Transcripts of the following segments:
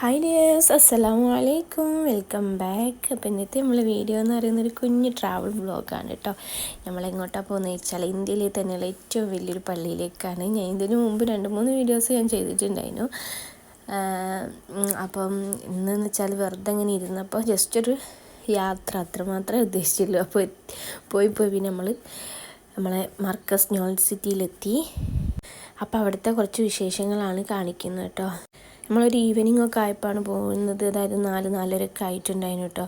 Hi dears അസ്സലാമു അലൈക്കും welcome back അപ്പോൾ ഇന്നത്തെ നമ്മളെ വീഡിയോ എന്ന് പറയുന്ന ഒരു കുഞ്ഞ് ട്രാവൽ വ്ളോഗാണ് കേട്ടോ നമ്മളെങ്ങോട്ടാണ് പോകുന്നത് വെച്ചാൽ ഇന്ത്യയിലെ തന്നെയുള്ള ഏറ്റവും വലിയൊരു പള്ളിയിലേക്കാണ്. ഞാൻ ഇതിനു മുമ്പ് രണ്ട് മൂന്ന് വീഡിയോസ് ഞാൻ ചെയ്തിട്ടുണ്ടായിരുന്നു. അപ്പം ഇന്നെന്ന് വെച്ചാൽ വെറുതെ ഇങ്ങനെ ഇരുന്നപ്പോൾ ജസ്റ്റ് ഒരു യാത്ര. അത്ര മാത്രമേ ഉദ്ദേശിച്ചുള്ളൂ. അപ്പോൾ പോയി പോയി പിന്നെ നമ്മൾ നമ്മളെ മർക്കസ് നോൾ സിറ്റിയിലെത്തി. അപ്പോൾ അവിടുത്തെ കുറച്ച് വിശേഷങ്ങളാണ് കാണിക്കുന്നത് കേട്ടോ നമ്മളൊരു ഈവനിങ് ഒക്കെ ആയപ്പോഴാണ് പോകുന്നത്. അതായത് നാല് നാലരയൊക്കെ ആയിട്ടുണ്ടായിരുന്നു കേട്ടോ.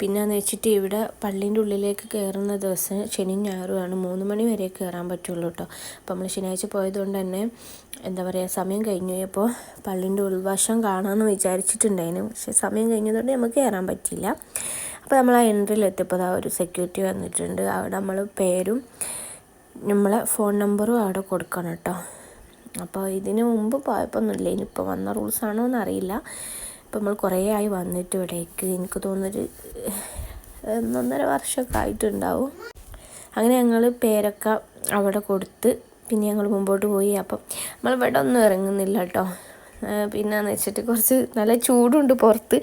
പിന്നെയെന്ന് വെച്ചിട്ട് ഇവിടെ പള്ളീന്റെ ഉള്ളിലേക്ക് കയറുന്ന ദിവസം ശനിയും ഞായറുമാണ് മൂന്ന് മണി വരെ കയറാൻ പറ്റുള്ളൂ കേട്ടോ. അപ്പോൾ നമ്മൾ ശനിയാഴ്ച പോയതുകൊണ്ട് തന്നെ എന്താ പറയുക സമയം കഴിഞ്ഞു. അപ്പോൾ പള്ളീന്റെ ഉൾവശം കാണാമെന്ന് വിചാരിച്ചിട്ടുണ്ടായിരുന്നു പക്ഷേ സമയം കഴിഞ്ഞതുകൊണ്ട് നമുക്ക് കയറാൻ പറ്റിയില്ല. അപ്പോൾ നമ്മൾ ആ എൻട്രിയിൽ എത്തിയപ്പോൾ ആ ഒരു സെക്യൂരിറ്റി വന്നിട്ടുണ്ട്. അവിടെ നമ്മൾ പേരും നമ്മളെ ഫോൺ നമ്പറും അവിടെ കൊടുക്കണം കേട്ടോ. അപ്പോൾ ഇതിന് മുമ്പ് പോയപ്പോഴൊന്നുമില്ല ഇനിയിപ്പോൾ വന്ന റൂൾസ് റൂൾസാണോ എന്നറിയില്ല. ഇപ്പം നമ്മൾ കുറേ ആയി വന്നിട്ട് ഇവിടേക്ക് എനിക്ക് തോന്നുന്നൊരു ഒന്നൊന്നര വർഷമൊക്കെ ആയിട്ടുണ്ടാവും. അങ്ങനെ ഞങ്ങൾ പേരൊക്കെ അവിടെ കൊടുത്ത് പിന്നെ ഞങ്ങൾ മുമ്പോട്ട് പോയി. അപ്പം നമ്മൾ ഇവിടെ ഒന്നും ഇറങ്ങുന്നില്ല കേട്ടോ. പിന്നെന്ന് വെച്ചിട്ട് കുറച്ച് നല്ല ചൂടുണ്ട് പുറത്ത്.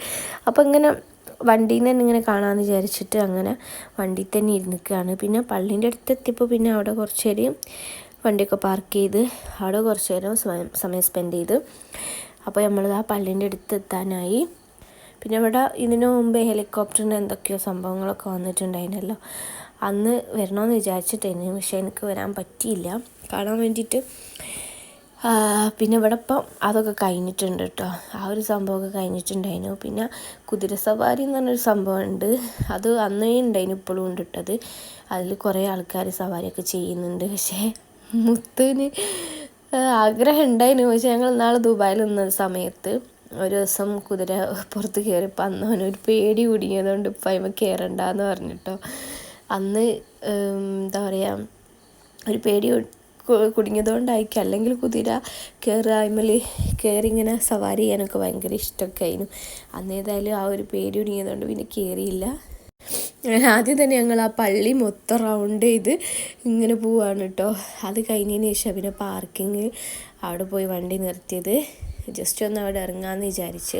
അപ്പം ഇങ്ങനെ വണ്ടിയിൽ നിന്ന് തന്നെ ഇങ്ങനെ കാണാമെന്ന് വിചാരിച്ചിട്ട് അങ്ങനെ വണ്ടിയിൽ തന്നെ ഇരുന്നിക്കുകയാണ് പിന്നെ പള്ളീന്റെ അടുത്ത് എത്തിയപ്പോൾ പിന്നെ അവിടെ കുറച്ച് നേരം വണ്ടിയൊക്കെ പാർക്ക് ചെയ്ത് അവിടെ കുറച്ച് നേരം സമയം സ്പെൻഡ് ചെയ്ത്. അപ്പോൾ നമ്മൾ ആ പള്ളിന്റെ അടുത്ത് എത്താനായി. പിന്നെ ഇവിടെ ഇതിനു മുമ്പ് ഹെലികോപ്റ്ററിന്റെ എന്തൊക്കെയോ സംഭവങ്ങളൊക്കെ വന്നിട്ടുണ്ടായിരുന്നല്ലോ. അന്ന് വരണമെന്ന് വിചാരിച്ചിട്ടായിരുന്നു പക്ഷേ എനിക്ക് വരാൻ പറ്റിയില്ല. കാണാൻ വേണ്ടിയിട്ട്. പിന്നെ ഇവിടെ ഇപ്പം അതൊക്കെ കഴിഞ്ഞിട്ടുണ്ട് കേട്ടോ. ആ ഒരു സംഭവമൊക്കെ കഴിഞ്ഞിട്ടുണ്ടായിരുന്നു. പിന്നെ കുതിര സവാരി എന്ന് പറഞ്ഞൊരു സംഭവമുണ്ട്. അത് അന്നേ ഉണ്ടായിരുന്നു ഇപ്പോഴും ഉണ്ട് ഇട്ടത് അതിൽ കുറേ ആൾക്കാർ സവാരിയൊക്കെ ചെയ്യുന്നുണ്ട് പക്ഷേ മുത്തുവിന് ആഗ്രഹം ഉണ്ടായിരുന്നു പക്ഷെ ഞങ്ങൾ നാളെ ദുബായിൽ നിന്ന സമയത്ത് ഒരു ദിവസം കുതിര പുറത്ത് കയറിയപ്പോൾ അന്ന് അവനൊരു പേടി കുടുങ്ങിയതുകൊണ്ട് ഇപ്പം അതിമ കയറണ്ടെന്ന് പറഞ്ഞിട്ടോ. അന്ന് എന്താ പറയുക ഒരു പേടി കുടുങ്ങിയതുകൊണ്ടായിരിക്കും. അല്ലെങ്കിൽ കുതിര കയറുക അതിമേൽ കയറി ഇങ്ങനെ സവാരി ചെയ്യാനൊക്കെ ഭയങ്കര ഇഷ്ടമൊക്കെ ആയിരുന്നു അന്നേതായാലും ആ ഒരു പേടി കുടുങ്ങിയതുകൊണ്ട് പിന്നെ കയറിയില്ല ആദ്യം തന്നെ ഞങ്ങൾ ആ പള്ളി മൊത്തം റൗണ്ട് ചെയ്ത് ഇങ്ങനെ പോവാണ് കേട്ടോ അത് കഴിഞ്ഞതിന് ശേഷം പിന്നെ പാർക്കിങ് അവിടെ പോയി വണ്ടി നിർത്തിയത്. ജസ്റ്റ് ഒന്ന് അവിടെ ഇറങ്ങാമെന്ന് വിചാരിച്ച്.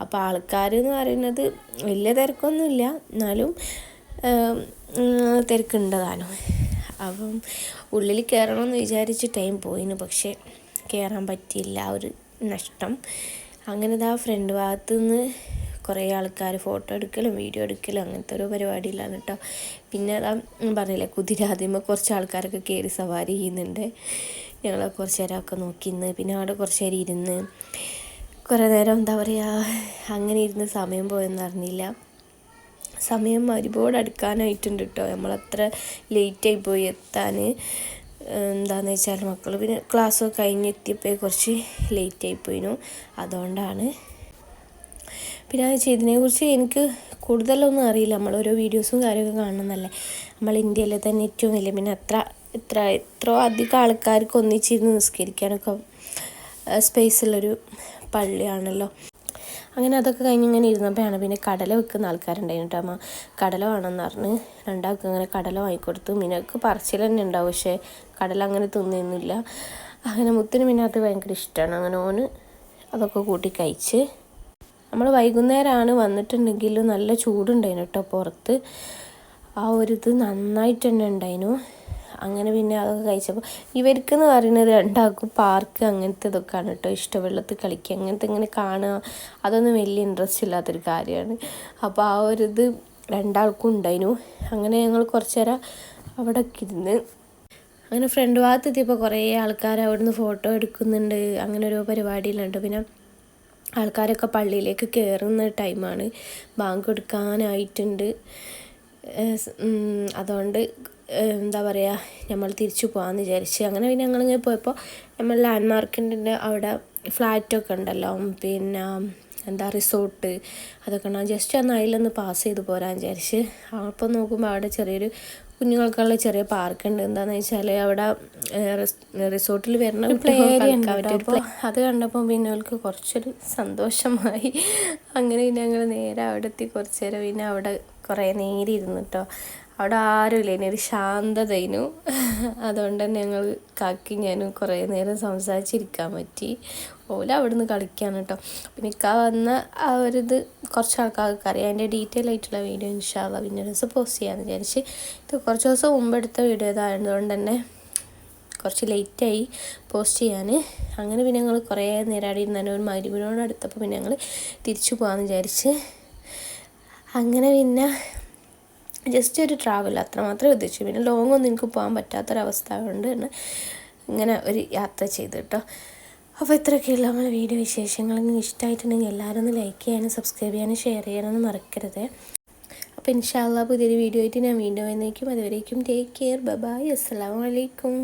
അപ്പോൾ ആൾക്കാർ എന്ന് പറയുന്നത് വലിയ തിരക്കൊന്നുമില്ല. എന്നാലും തിരക്കുണ്ടതാനും. അപ്പം ഉള്ളിൽ കയറണമെന്ന് വിചാരിച്ച് ടൈം പോയിന്. പക്ഷേ കയറാൻ പറ്റിയില്ല. ഒരു നഷ്ടം. അങ്ങനെ ഇതാ ഫ്രണ്ട് ഭാഗത്ത് നിന്ന് കുറേ ആൾക്കാർ ഫോട്ടോ എടുക്കലും വീഡിയോ എടുക്കലും അങ്ങനത്തെ ഒരു പരിപാടിയിലാണ് കേട്ടോ പിന്നെ അതാ പറഞ്ഞില്ലേ കുതിര കുറച്ച് ആൾക്കാരൊക്കെ കയറി സവാരി ചെയ്യുന്നുണ്ട്. ഞങ്ങൾ കുറച്ച് നേരമൊക്കെ നോക്കിന്ന് പിന്നെ അവിടെ കുറച്ച് നേരം ഇരുന്ന് കുറേ നേരം എന്താ പറയുക അങ്ങനെ ഇരുന്ന് സമയം പോയെന്ന് അറിഞ്ഞില്ല. സമയം ഒരുപാട് അടുക്കാനായിട്ടുണ്ട് കേട്ടോ നമ്മളത്ര ലേറ്റായി പോയി എത്താൻ എന്താന്ന് വെച്ചാൽ മക്കൾ പിന്നെ ക്ലാസ്സൊക്കെ കഴിഞ്ഞെത്തിയപ്പോൾ കുറച്ച് ലേറ്റായി പോയിനു. അതുകൊണ്ടാണ് പിന്നെ അത് ചെയ്തതിനെക്കുറിച്ച് എനിക്ക് കൂടുതലൊന്നും അറിയില്ല. നമ്മൾ ഓരോ വീഡിയോസും കാര്യമൊക്കെ കാണുന്നതല്ലേ. നമ്മൾ ഇന്ത്യയിലെ തന്നെ ഏറ്റവും വലിയ പിന്നെ അത്ര ഇത്ര എത്രയോ അധികം ആൾക്കാർക്ക് ഒന്നിച്ചിരുന്ന് നിസ്കരിക്കാനൊക്കെ സ്പേസുള്ളൊരു പള്ളിയാണല്ലോ. അങ്ങനെ അതൊക്കെ കഴിഞ്ഞ് ഇങ്ങനെ ഇരുന്നപ്പോഴാണ് പിന്നെ കടല വെക്കുന്ന ആൾക്കാരുണ്ടായിരുന്നു അമ്മ. കടല വേണമെന്ന് പറഞ്ഞ് രണ്ടാൾക്കും അങ്ങനെ കടല വാങ്ങിക്കൊടുത്തു. മിനക്ക് പറച്ചിൽ തന്നെ ഉണ്ടാവും. പക്ഷേ കടല അങ്ങനെ തിന്നിരുന്നില്ല. അങ്ങനെ മുത്തിന് പിന്നെ ഭയങ്കര ഇഷ്ടമാണ്. അങ്ങനെ ഓന് അതൊക്കെ കൂട്ടി കഴിച്ച് നമ്മൾ വൈകുന്നേരമാണ് വന്നിട്ടുണ്ടെങ്കിൽ നല്ല ചൂടുണ്ടായിരുന്നു കേട്ടോ പുറത്ത്. ആ ഒരു ഇത് നന്നായിട്ട് തന്നെ ഉണ്ടായിരുന്നു അങ്ങനെ പിന്നെ അതൊക്കെ കഴിച്ചപ്പോൾ ഇവർക്കെന്ന് പറയുന്നത് രണ്ടാൾക്കും പാർക്ക് അങ്ങനത്തെ ഇതൊക്കെയാണ് കേട്ടോ ഇഷ്ടം വെള്ളത്തിൽ കളിക്കുക അങ്ങനത്തെ ഇങ്ങനെ കാണുക അതൊന്നും വലിയ ഇൻട്രസ്റ്റ് ഇല്ലാത്തൊരു കാര്യമാണ്. അപ്പോൾ ആ ഒരു ഇത് രണ്ടാൾക്കും ഉണ്ടായിരുന്നു അങ്ങനെ ഞങ്ങൾ കുറച്ച് നേരം അവിടെ ഇരുന്ന് അങ്ങനെ ഫ്രണ്ട് ഭാഗത്ത് എത്തിയപ്പോൾ കുറേ ആൾക്കാർ അവിടുന്ന് ഫോട്ടോ എടുക്കുന്നുണ്ട്. അങ്ങനെ ഒരു പരിപാടിയിലുണ്ട്. പിന്നെ ആൾക്കാരൊക്കെ പള്ളിയിലേക്ക് കയറുന്ന ടൈമാണ്. ബാങ്ക് കൊടുക്കാനായിട്ടുണ്ട്. അതുകൊണ്ട് എന്താ പറയുക നമ്മൾ തിരിച്ചു പോകാമെന്ന് വിചാരിച്ച്. അങ്ങനെ പിന്നെ ഞങ്ങളിങ്ങനെ പോയപ്പോൾ നമ്മൾ ലാൻഡ് മാർക്കിന്റെ അവിടെ ഫ്ലാറ്റൊക്കെ ഉണ്ടല്ലോ. പിന്നെ എന്താ റിസോർട്ട് അതൊക്കെ ഉണ്ടാകും ജസ്റ്റ് ഒന്ന് അതിലൊന്ന് പാസ് ചെയ്ത് പോരാൻ വിചാരിച്ച്. അപ്പോൾ നോക്കുമ്പോൾ അവിടെ ചെറിയൊരു കുഞ്ഞുങ്ങൾക്കുള്ള ചെറിയ പാർക്ക് ഉണ്ട് എന്താണെന്ന് വെച്ചാൽ അവിടെ റിസോർട്ടിൽ വരുന്ന പ്ലേ ഏരിയ അപ്പോൾ അത് കണ്ടപ്പോൾ പിന്നെ അവൾക്ക് കുറച്ചൊരു സന്തോഷമായി. അങ്ങനെ ഞങ്ങൾ നേരെ അവിടെ എത്തി കുറച്ച് നേരം പിന്നെ അവിടെ കുറേ നേരം ഇരുന്നു കേട്ടോ അവിടെ ആരുമില്ല ഒരു ശാന്തതയിനു. അതുകൊണ്ട് തന്നെ ഞങ്ങൾ കാക്കി ഞാൻ കുറേ നേരം സംസാരിച്ചിരിക്കാൻ പറ്റി. ഓല അവിടെ നിന്ന് കളിക്കാണ് കേട്ടോ. പിന്നെ ഇക്ക വന്ന ആ ഒരു ഇത് കുറച്ച് ആൾക്കാർക്ക് അറിയാം. അതിന്റെ ഡീറ്റെയിൽ ആയിട്ടുള്ള വീഡിയോ ഇൻഷാല്ല പിന്നെ ദിവസം പോസ്റ്റ് ചെയ്യാമെന്ന് വിചാരിച്ച്. ഇത് കുറച്ച് ദിവസം മുമ്പ് എടുത്ത വീഡിയോ ഇതായതുകൊണ്ട് തന്നെ കുറച്ച് ലേറ്റായി പോസ്റ്റ് ചെയ്യാൻ അങ്ങനെ പിന്നെ ഞങ്ങൾ കുറേ നേരം അവിടെ ഒരു മരുവിനോട് അടുത്തപ്പോൾ പിന്നെ ഞങ്ങൾ തിരിച്ചു പോകാമെന്ന് വിചാരിച്ച്. അങ്ങനെ പിന്നെ ജസ്റ്റ് ഒരു ട്രാവൽ അത്രമാത്രമേ ഉദ്ദേശിച്ചു. പിന്നെ ലോങ് ഒന്നും എനിക്ക് പോകാൻ പറ്റാത്തൊരവസ്ഥ കൊണ്ട് തന്നെ ഇങ്ങനെ ഒരു യാത്ര ചെയ്തു കേട്ടോ അപ്പോൾ ഇത്രയൊക്കെയുള്ള നമ്മുടെ വീഡിയോ വിശേഷങ്ങൾ. നിങ്ങൾക്ക് ഇഷ്ടമായിട്ടുണ്ടെങ്കിൽ എല്ലാവരും ഒന്ന് ലൈക്ക് ചെയ്യാനും സബ്സ്ക്രൈബ് ചെയ്യാനും ഷെയർ ചെയ്യാനൊന്നും മറക്കരുത്. അപ്പോൾ ഇൻഷാല്ല പുതിയൊരു വീഡിയോ ആയിട്ട് ഞാൻ വീണ്ടും വന്നേക്കും. അതുവരേക്കും ടേക്ക് കെയർ ബബായ് അസ്സാം വലൈക്കും